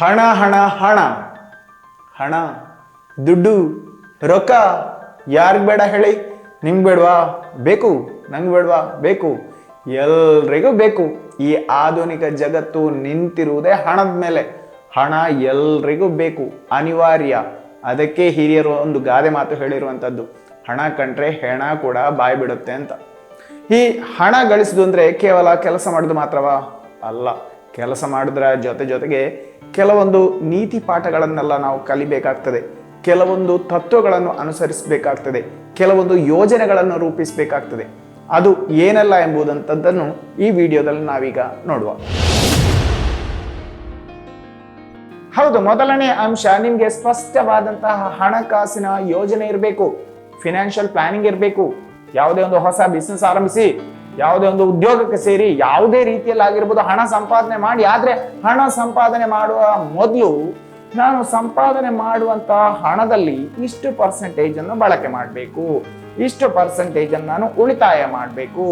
ಹಣ ಹಣ ಹಣ. ಹಣ, ದುಡ್ಡು, ರೊಕ್ಕ. ಯಾರಿಗೆ ಬೇಡ ಹೇಳಿ? ನಿಮ್ಗೆ ಬೇಡವಾ? ಬೇಕು. ನಂಗೆ ಬೇಡವಾ? ಬೇಕು. ಎಲ್ರಿಗೂ ಬೇಕು. ಈ ಆಧುನಿಕ ಜಗತ್ತು ನಿಂತಿರುವುದೇ ಹಣದ ಮೇಲೆ. ಹಣ ಎಲ್ರಿಗೂ ಬೇಕು. ಅನಿವಾರ್ಯ. ಅದಕ್ಕೆ ಹಿರಿಯರು ಒಂದು ಗಾದೆ ಮಾತು ಹೇಳಿರುವಂಥದ್ದು. ಹಣ ಕಂಡ್ರೆ ಹೆಣ ಕೂಡ ಬಾಯಿ ಬಿಡುತ್ತೆ ಅಂತ. ಈ ಹಣ ಗಳಿಸುದು ಅಂದರೆ ಕೇವಲ ಕೆಲಸ ಮಾಡೋದು ಮಾತ್ರವಾ? ಅಲ್ಲ. ಕೆಲಸ ಮಾಡಿದ್ರ ಜೊತೆ ಜೊತೆಗೆ ಕೆಲವೊಂದು ನೀತಿ ಪಾಠಗಳನ್ನೆಲ್ಲ ನಾವು ಕಲಿಬೇಕಾಗ್ತದೆ. ಕೆಲವೊಂದು ತತ್ವಗಳನ್ನು ಅನುಸರಿಸಬೇಕಾಗ್ತದೆ. ಕೆಲವೊಂದು ಯೋಜನೆಗಳನ್ನು ರೂಪಿಸಬೇಕಾಗ್ತದೆ. ಅದು ಏನೆಲ್ಲ ಎಂಬುದಂಥದ್ದನ್ನು ಈ ವಿಡಿಯೋದಲ್ಲಿ ನಾವೀಗ ನೋಡುವ. ಹೌದು, ಮೊದಲನೇ ಅಂಶ ನಿಮಗೆ ಸ್ಪಷ್ಟವಾದಂತಹ ಹಣಕಾಸಿನ ಯೋಜನೆ ಇರಬೇಕು. ಫಿನಾನ್ಷಿಯಲ್ ಪ್ಲಾನಿಂಗ್ ಇರಬೇಕು. ಯಾವುದೇ ಒಂದು ಹೊಸ ಬಿಸ್ನೆಸ್ ಆರಂಭಿಸಿ ಯಾವುದೇ ಒಂದು ಉದ್ಯೋಗಕ್ಕೆ ಸೇರಿ ಯಾವುದೇ ರೀತಿಯಲ್ಲಿ ಆಗಿರ್ಬೋದು ಹಣ ಸಂಪಾದನೆ ಮಾಡಿ, ಆದ್ರೆ ಹಣ ಸಂಪಾದನೆ ಮಾಡುವ ಮೊದಲು ನಾನು ಸಂಪಾದನೆ ಮಾಡುವಂತಹ ಹಣದಲ್ಲಿ ಇಷ್ಟು ಪರ್ಸೆಂಟೇಜ್ ಅನ್ನು ಬಳಕೆ ಮಾಡಬೇಕು. ಇಷ್ಟು ಪರ್ಸೆಂಟೇಜ್ ಅನ್ನು ನಾನು ಉಳಿತಾಯ ಮಾಡಬೇಕು.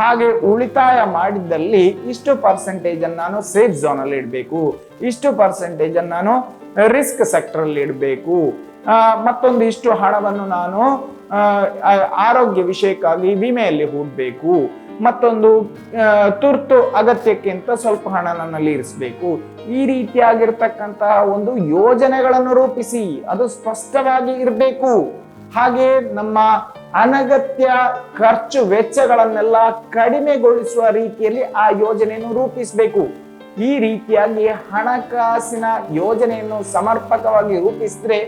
ಹಾಗೆ ಉಳಿತಾಯ ಮಾಡಿದ್ದಲ್ಲಿ ಇಷ್ಟು ಪರ್ಸೆಂಟೇಜ್ ಅನ್ನು ನಾನು ಸೇಫ್ ಝೋನ್ ಅಲ್ಲಿ ಇಡಬೇಕು. ಇಷ್ಟು ಪರ್ಸೆಂಟೇಜ್ ಅನ್ನು ನಾನು ರಿಸ್ಕ್ ಸೆಕ್ಟರ್ ಅಲ್ಲಿ ಇಡಬೇಕು. ಮತ್ತೊಂದು ಇಷ್ಟು ಹಣವನ್ನು ನಾನು ಆರೋಗ್ಯ ವಿಷಯಕ್ಕಾಗಿ ವಿಮೆಯಲ್ಲಿ ಹೂಡಬೇಕು. ಮತ್ತೊಂದು ತುರ್ತು ಅಗತ್ಯಕ್ಕಿಂತ ಸ್ವಲ್ಪ ಹಣ ನನ್ನಲ್ಲಿ ಇರಿಸಬೇಕು. ಈ ರೀತಿಯಾಗಿರ್ತಕ್ಕಂತಹ ಒಂದು ಯೋಜನೆಗಳನ್ನು ರೂಪಿಸಿ, ಅದು ಸ್ಪಷ್ಟವಾಗಿ ಇರಬೇಕು. ಹಾಗೆ ನಮ್ಮ ಅನಗತ್ಯ ಖರ್ಚು ವೆಚ್ಚಗಳನ್ನೆಲ್ಲ ಕಡಿಮೆಗೊಳಿಸುವ ರೀತಿಯಲ್ಲಿ ಆ ಯೋಜನೆಯನ್ನು ರೂಪಿಸಬೇಕು. ಈ ರೀತಿಯಾಗಿ ಹಣಕಾಸಿನ ಯೋಜನೆಯನ್ನು ಸಮರ್ಪಕವಾಗಿ ರೂಪಿಸಿದ್ರೆ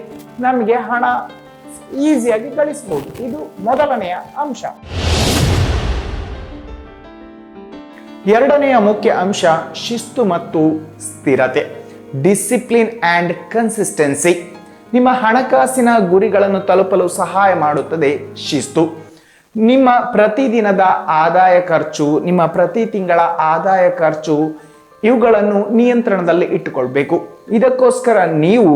ನಮಗೆ ಹಣ ಈಸಿಯಾಗಿ ಗಳಿಸಬಹುದು ಇದು ಮೊದಲನೆಯ ಅಂಶ. ಎರಡನೆಯ ಮುಖ್ಯ ಅಂಶ ಶಿಸ್ತು ಮತ್ತು ಸ್ಥಿರತೆ. ಡಿಸಿಪ್ಲಿನ್ ಆ್ಯಂಡ್ ಕನ್ಸಿಸ್ಟೆನ್ಸಿ ನಿಮ್ಮ ಹಣಕಾಸಿನ ಗುರಿಗಳನ್ನು ತಲುಪಲು ಸಹಾಯ ಮಾಡುತ್ತದೆ ಶಿಸ್ತು. ನಿಮ್ಮ ಪ್ರತಿದಿನದ ಆದಾಯ ಖರ್ಚು, ನಿಮ್ಮ ಪ್ರತಿ ತಿಂಗಳ ಆದಾಯ ಖರ್ಚು ಇವುಗಳನ್ನು ನಿಯಂತ್ರಣದಲ್ಲಿ ಇಟ್ಟುಕೊಳ್ಬೇಕು. ಇದಕ್ಕೋಸ್ಕರ ನೀವು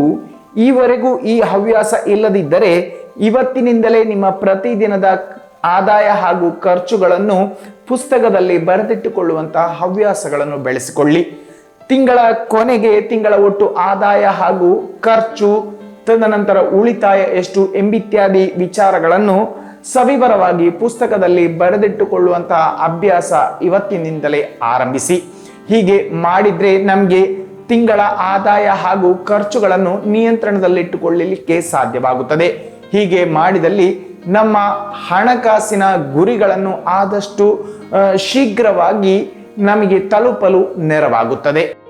ಈವರೆಗೂ ಈ ಹವ್ಯಾಸ ಇಲ್ಲದಿದ್ದರೆ ಇವತ್ತಿನಿಂದಲೇ ನಿಮ್ಮ ಪ್ರತಿದಿನದ ಆದಾಯ ಹಾಗೂ ಖರ್ಚುಗಳನ್ನು ಪುಸ್ತಕದಲ್ಲಿ ಬರೆದಿಟ್ಟುಕೊಳ್ಳುವಂತಹ ಹವ್ಯಾಸಗಳನ್ನು ಬೆಳೆಸಿಕೊಳ್ಳಿ. ತಿಂಗಳ ಕೊನೆಗೆ ತಿಂಗಳ ಒಟ್ಟು ಆದಾಯ ಹಾಗೂ ಖರ್ಚು ತದನಂತರ ಉಳಿತಾಯ ಎಷ್ಟು ಎಂಬಿತ್ಯಾದಿ ವಿಚಾರಗಳನ್ನು ಸವಿವರವಾಗಿ ಪುಸ್ತಕದಲ್ಲಿ ಬರೆದಿಟ್ಟುಕೊಳ್ಳುವಂತಹ ಅಭ್ಯಾಸ ಇವತ್ತಿನಿಂದಲೇ ಆರಂಭಿಸಿ. ಹೀಗೆ ಮಾಡಿದ್ರೆ ನಮಗೆ ತಿಂಗಳ ಆದಾಯ ಹಾಗೂ ಖರ್ಚುಗಳನ್ನು ನಿಯಂತ್ರಣದಲ್ಲಿಟ್ಟುಕೊಳ್ಳಲಿಕ್ಕೆ ಸಾಧ್ಯವಾಗುತ್ತದೆ. ಹೀಗೆ ಮಾಡಿದಲ್ಲಿ ನಮ್ಮ ಹಣಕಾಸಿನ ಗುರಿಗಳನ್ನು ಆದಷ್ಟು ಶೀಘ್ರವಾಗಿ ನಮಗೆ ತಲುಪಲು ನೆರವಾಗುತ್ತದೆ.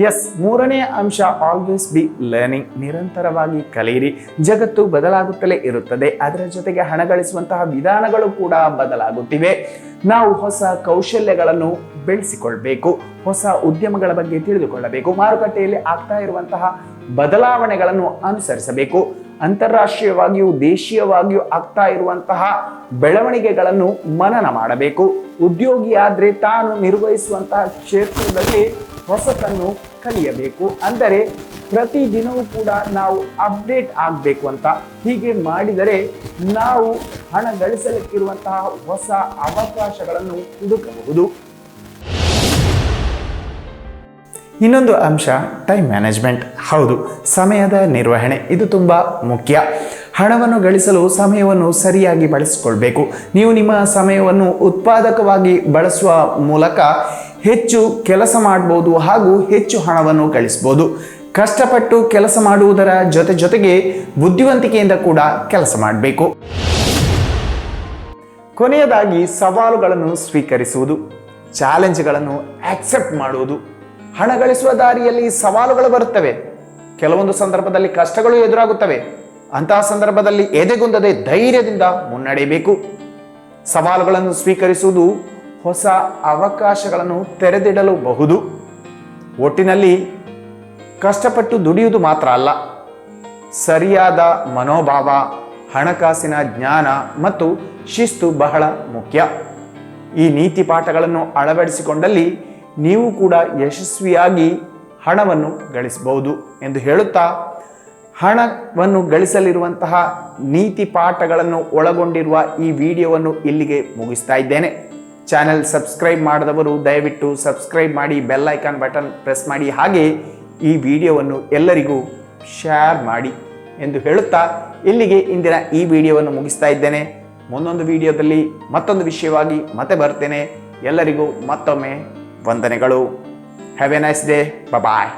ಎಸ್ ಮೂರನೇ ಅಂಶ ಆಲ್ವೇಸ್ ಬಿ ಲರ್ನಿಂಗ್ ನಿರಂತರವಾಗಿ ಕಲಿಯಿರಿ. ಜಗತ್ತು ಬದಲಾಗುತ್ತಲೇ ಇರುತ್ತದೆ. ಅದರ ಜೊತೆಗೆ ಹಣ ಗಳಿಸುವಂತಹ ವಿಧಾನಗಳು ಕೂಡ ಬದಲಾಗುತ್ತಿವೆ. ನಾವು ಹೊಸ ಕೌಶಲ್ಯಗಳನ್ನು ಬೆಳೆಸಿಕೊಳ್ಬೇಕು. ಹೊಸ ಉದ್ಯಮಗಳ ಬಗ್ಗೆ ತಿಳಿದುಕೊಳ್ಳಬೇಕು. ಮಾರುಕಟ್ಟೆಯಲ್ಲಿ ಆಗ್ತಾ ಇರುವಂತಹ ಬದಲಾವಣೆಗಳನ್ನು ಅನುಸರಿಸಬೇಕು. ಅಂತಾರಾಷ್ಟ್ರೀಯವಾಗಿಯೂ ದೇಶೀಯವಾಗಿಯೂ ಆಗ್ತಾ ಇರುವಂತಹ ಬೆಳವಣಿಗೆಗಳನ್ನು ಮನನ ಮಾಡಬೇಕು. ಉದ್ಯೋಗಿಯಾದರೆ ತಾನು ನಿರ್ವಹಿಸುವಂತಹ ಕ್ಷೇತ್ರದಲ್ಲಿ ಹೊಸತನ್ನು ಕಲಿಯಬೇಕು. ಅಂದರೆ ಪ್ರತಿದಿನವೂ ಕೂಡ ನಾವು ಅಪ್ಡೇಟ್ ಆಗಬೇಕು ಅಂತ. ಹೀಗೆ ಮಾಡಿದರೆ ನಾವು ಹಣ ಗಳಿಸಲಿಕ್ಕಿರುವಂತಹ ಹೊಸ ಅವಕಾಶಗಳನ್ನು ಹುಡುಕಬಹುದು. ಇನ್ನೊಂದು ಅಂಶ ಟೈಮ್ ಮ್ಯಾನೇಜ್ಮೆಂಟ್ ಹೌದು, ಸಮಯದ ನಿರ್ವಹಣೆ. ಇದು ತುಂಬ ಮುಖ್ಯ. ಹಣವನ್ನು ಗಳಿಸಲು ಸಮಯವನ್ನು ಸರಿಯಾಗಿ ಬಳಸಿಕೊಳ್ಬೇಕು. ನೀವು ನಿಮ್ಮ ಸಮಯವನ್ನು ಉತ್ಪಾದಕವಾಗಿ ಬಳಸುವ ಮೂಲಕ ಹೆಚ್ಚು ಕೆಲಸ ಮಾಡ್ಬೋದು ಹಾಗೂ ಹೆಚ್ಚು ಹಣವನ್ನು ಗಳಿಸ್ಬೋದು. ಕಷ್ಟಪಟ್ಟು ಕೆಲಸ ಮಾಡುವುದರ ಜೊತೆ ಜೊತೆಗೆ ಬುದ್ಧಿವಂತಿಕೆಯಿಂದ ಕೂಡ ಕೆಲಸ ಮಾಡಬೇಕು. ಕೊನೆಯದಾಗಿ ಸವಾಲುಗಳನ್ನು ಸ್ವೀಕರಿಸುವುದು ಚಾಲೆಂಜ್ಗಳನ್ನು ಆಕ್ಸೆಪ್ಟ್ ಮಾಡುವುದು. ಹಣ ಗಳಿಸುವ ದಾರಿಯಲ್ಲಿ ಸವಾಲುಗಳು ಬರುತ್ತವೆ. ಕೆಲವೊಂದು ಸಂದರ್ಭದಲ್ಲಿ ಕಷ್ಟಗಳು ಎದುರಾಗುತ್ತವೆ. ಅಂತಹ ಸಂದರ್ಭದಲ್ಲಿ ಎದೆಗುಂದದೆ ಧೈರ್ಯದಿಂದ ಮುನ್ನಡೆಯಬೇಕು. ಸವಾಲುಗಳನ್ನು ಸ್ವೀಕರಿಸುವುದು ಹೊಸ ಅವಕಾಶಗಳನ್ನು ತೆರೆದಿಡಲುಬಹುದು. ಒಟ್ಟಿನಲ್ಲಿ ಕಷ್ಟಪಟ್ಟು ದುಡಿಯುವುದು ಮಾತ್ರ ಅಲ್ಲ. ಸರಿಯಾದ ಮನೋಭಾವ, ಹಣಕಾಸಿನ ಜ್ಞಾನ ಮತ್ತು ಶಿಸ್ತು ಬಹಳ ಮುಖ್ಯ. ಈ ನೀತಿ ಪಾಠಗಳನ್ನು ಅಳವಡಿಸಿಕೊಂಡಲ್ಲಿ ನೀವು ಕೂಡ ಯಶಸ್ವಿಯಾಗಿ ಹಣವನ್ನು ಗಳಿಸಬಹುದು ಎಂದು ಹೇಳುತ್ತಾ, ಹಣವನ್ನು ಗಳಿಸಲಿರುವಂತಹ ನೀತಿ ಪಾಠಗಳನ್ನು ಒಳಗೊಂಡಿರುವ ಈ ವಿಡಿಯೋವನ್ನು ಇಲ್ಲಿಗೆ ಮುಗಿಸ್ತಾ ಇದ್ದೇನೆ. ಚಾನೆಲ್ ಸಬ್ಸ್ಕ್ರೈಬ್ ಮಾಡಿದವರು ದಯವಿಟ್ಟು ಸಬ್ಸ್ಕ್ರೈಬ್ ಮಾಡಿ, ಬೆಲ್ ಐಕಾನ್ ಬಟನ್ ಪ್ರೆಸ್ ಮಾಡಿ, ಹಾಗೆ ಈ ವಿಡಿಯೋವನ್ನು ಎಲ್ಲರಿಗೂ ಶೇರ್ ಮಾಡಿ ಎಂದು ಹೇಳುತ್ತಾ, ಇಲ್ಲಿಗೆ ಇಂದಿನ ಈ ವಿಡಿಯೋವನ್ನು ಮುಗಿಸ್ತಾ ಇದ್ದೇನೆ. ಮುಂದೊಂದು ವಿಡಿಯೋದಲ್ಲಿ ಮತ್ತೊಂದು ವಿಷಯವಾಗಿ ಮತ್ತೆ ಬರ್ತೇನೆ. ಎಲ್ಲರಿಗೂ ಮತ್ತೊಮ್ಮೆ ವಂದನೆಗಳು. Have a nice day bye